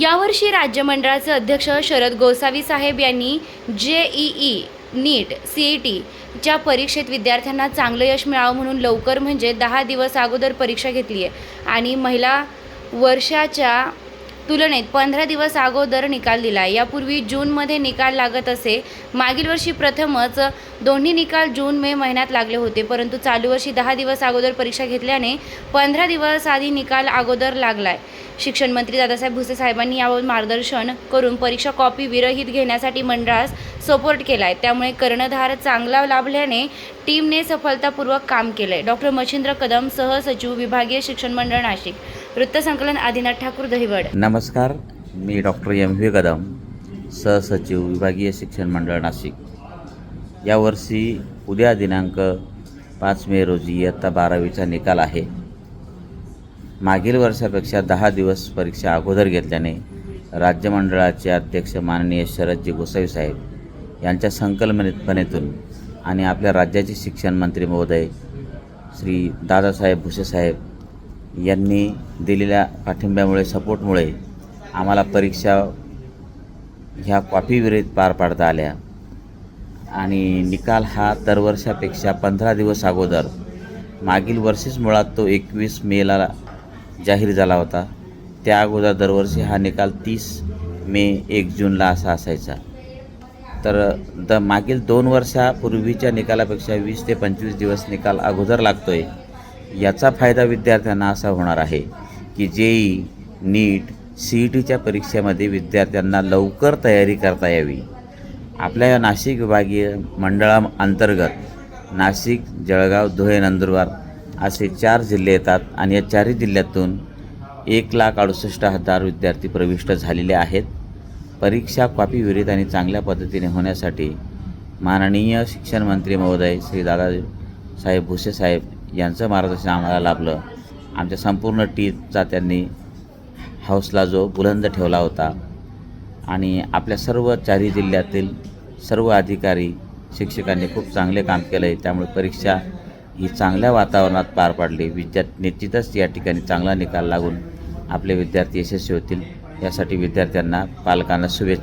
यावर्षी राज्य मंडळाचे अध्यक्ष शरद गोसावी साहेब यांनी J E E NEET C E टीच्या परीक्षेत विद्यार्थ्यांना चांगलं यश मिळावं म्हणून लवकर म्हणजे दहा दिवस अगोदर परीक्षा घेतली आहे. आणि महिला वर्षाच्या तुलनेत पंधरा दिवस अगोदर निकाल दिला आहे. यापूर्वी जूनमध्ये निकाल लागत असे. मागील वर्षी प्रथमच दोन्ही निकाल जून मे महिन्यात लागले होते. परंतु चालू वर्षी दहा दिवस अगोदर परीक्षा घेतल्याने पंधरा दिवस आधी निकाल अगोदर लागलाय. शिक्षण मंत्री दादासाहेब भुसे साहेबांनी यावर मार्गदर्शन करून परीक्षा कॉपी विरहित घेण्यासाठी मंडळास सपोर्ट केला आहे त्यामुळे कर्णधार चांगला लाभल्याने टीमने सफलतापूर्वक काम केले डॉक्टर मच्छिंद्र कदम सहसचिव विभागीय शिक्षण मंडळ नाशिक. वृत्तसंकलन आदिनाथ ठाकूर दहिवड. नमस्कार मी डॉक्टर एम. व्ही. कदम सहसचिव विभागीय शिक्षण मंडळ नाशिक. यावर्षी उद्या दिनांक पाच मे रोजी इयत्ता बारावीचा निकाल आहे. मागील वर्षापेक्षा दहा दिवस परीक्षा अगोदर घेतल्याने राज्य मंडळाचे अध्यक्ष माननीय शरदजी गोसावी साहेब यांच्या संकल्पनेतून आणि आपल्या राज्याचे शिक्षण मंत्री महोदय श्री दादासाहेब भुसेसाहेब यांनी दिलेल्या पाठिंब्यामुळे सपोर्टमुळे आम्हाला परीक्षा ह्या कॉपीविरहित पार पाडता आल्या. आणि निकाल हा दरवर्षापेक्षा पंधरा दिवस अगोदर मागील वर्षीच मुळात तो एकवीस मेला जाहीर झाला होता. त्या अगोदर दरवर्षी हा निकाल तीस मे एक जूनला असा असायचा. तर द मागील दोन वर्षापूर्वीच्या निकालापेक्षा वीस ते पंचवीस दिवस निकाल अगोदर लागतो आहे याचा फायदा विद्यार्थ्यांना असा होणार आहे की जेई नीट सी ई टीच्या परीक्षेमध्ये विद्यार्थ्यांना लवकर तयारी करता यावी. आपल्या या नाशिक विभागीय मंडळाअंतर्गत नाशिक जळगाव धुळे नंदुरबार असे चार जिल्हे येतात आणि या चारही जिल्ह्यातून एक लाख अडुसष्ट हजार विद्यार्थी प्रविष्ट झालेले आहेत. परीक्षा कॉपी विरहित आणि चांगल्या पद्धतीने होण्यासाठी माननीय शिक्षण मंत्री महोदय श्री दादा साहेब भुसे साहेब यांचं मार्गदर्शन आम्हाला लाभलं. आमच्या संपूर्ण टीमचा त्यांनी हौसला जो बुलंद ठेवला होता. आणि आपल्या सर्व चारही जिल्ह्यातील सर्व अधिकारी शिक्षकांनी खूप चांगले काम केलं आहे त्यामुळे परीक्षा ही चांगल्या वातावरणात पार पाडली. विद्यार्थी निश्चितच या ठिकाणी चांगला निकाल लागून आपले विद्यार्थी यशस्वी होतील. यासाठी विद्यार्थ्यांना पालकांना शुभेच्छा.